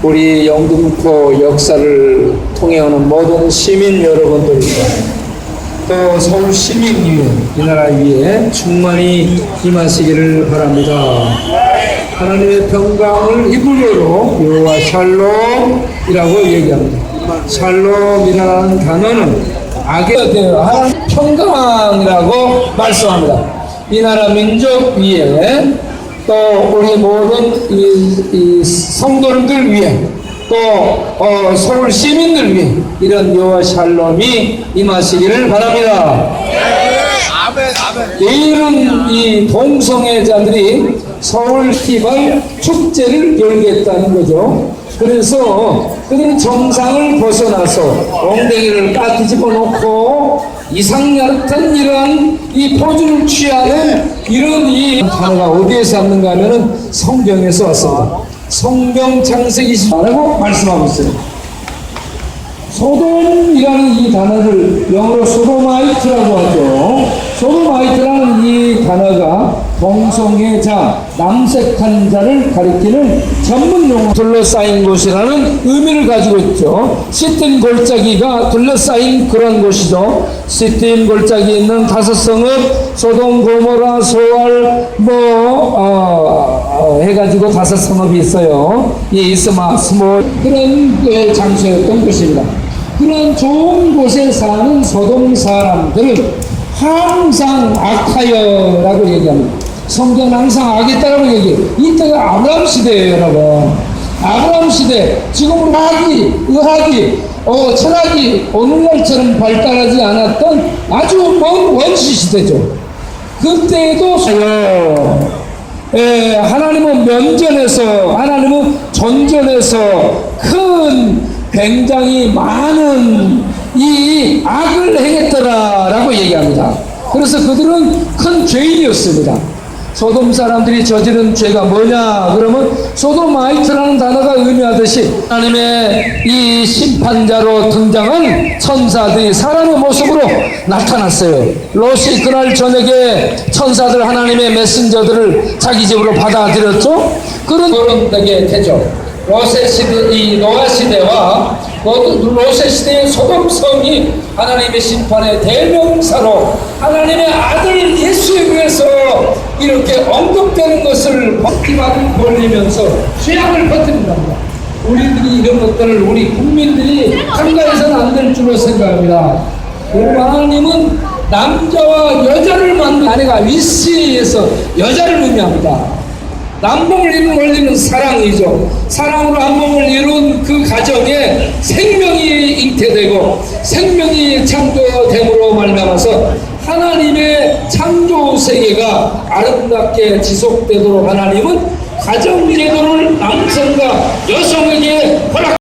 우리 영등포 역사를 통해 오는 모든 시민 여러분들과 또 서울 시민 위에 이 나라 위에 충만히 임하시기를 바랍니다. 하나님의 평강을 히브리어로 여호와 샬롬이라고 얘기합니다. 샬롬이라는 단어는 되어 하나님 평강이라고 말씀합니다. 이 나라 민족 위에 또 우리 모든 이, 이 성도들 위해 또 어, 서울 시민들 위해 이런 여호와 샬롬이 임하시기를 바랍니다. 내일은 이 동성애자들이 서울 티발 축제를 열겠다는 거죠. 그래서 그들은 정상을 벗어나서 엉덩이를 까 뒤집어 놓고 이상 같은 이런 이 포즈를 취하는 이런 이 단어가 어디에서 왔는가 하면은 성경에서 왔습니다. 성경 창세기 20라고 말씀하고 있어요. 소돔이라는 이 단어를 영어로 소도마이트라고 하죠. 소도마이트라는 이 단어가 동성애자, 남색한 자를 가리키는 전문 용어 둘러싸인 곳이라는 의미를 가지고 있죠. 시틴 골짜기가 둘러싸인 그런 곳이죠. 시틴 골짜기 있는 다섯 성읍, 소돔, 고모라, 소알, 뭐, 어, 어, 해가지고 다섯 성읍이 있어요. 이 이스마, 스몰, 그런 그 장소였던 곳입니다. 그런 좋은 곳에 사는 소돔 사람들은 항상 악하여라고 얘기합니다. 성경은 항상 악했다라고 얘기해요. 이때가 아브라함 시대예요, 여러분. 아브라함 시대, 지금은 학이, 의학이, 어, 철학이 오늘날처럼 발달하지 않았던 아주 먼 원시 시대죠. 그때도 사요. 예, 하나님은 면전에서, 하나님은 전전에서 큰 굉장히 많은 이 악을 행했더라라고 얘기합니다. 그래서 그들은 큰 죄인이었습니다. 소돔 사람들이 저지른 죄가 뭐냐? 그러면 소돔마이트라는 단어가 의미하듯이 하나님의 이 심판자로 등장한 천사들이 사람의 모습으로 나타났어요. 롯이 그날 저녁에 천사들 하나님의 메신저들을 자기 집으로 받아들였죠. 그런 그런 되게 되죠. 롯의 시대, 이 노아 시대와 롯의 시대의 소돔성이 하나님의 심판의 대명사로 하나님의 아들 예수에 의해서 이렇게 언급되는 것을 버티박을 벌리면서 죄악을 퍼뜨린답니다. 우리들이 이런 것들을 우리 국민들이 한가해서는 안 될 줄로 생각합니다. 하나님은 남자와 여자를 만든 아내가 위시에서 여자를 의미합니다. 남봉을 이룬 원리는 사랑이죠. 사랑으로 한 몸을 이룬 그 가정에 생명이 잉태되고 생명이 창조됨으로 말미암아서 하나님의 창조 세계가 아름답게 지속되도록 하나님은 가정 제도를 남성과 여성에게 허락.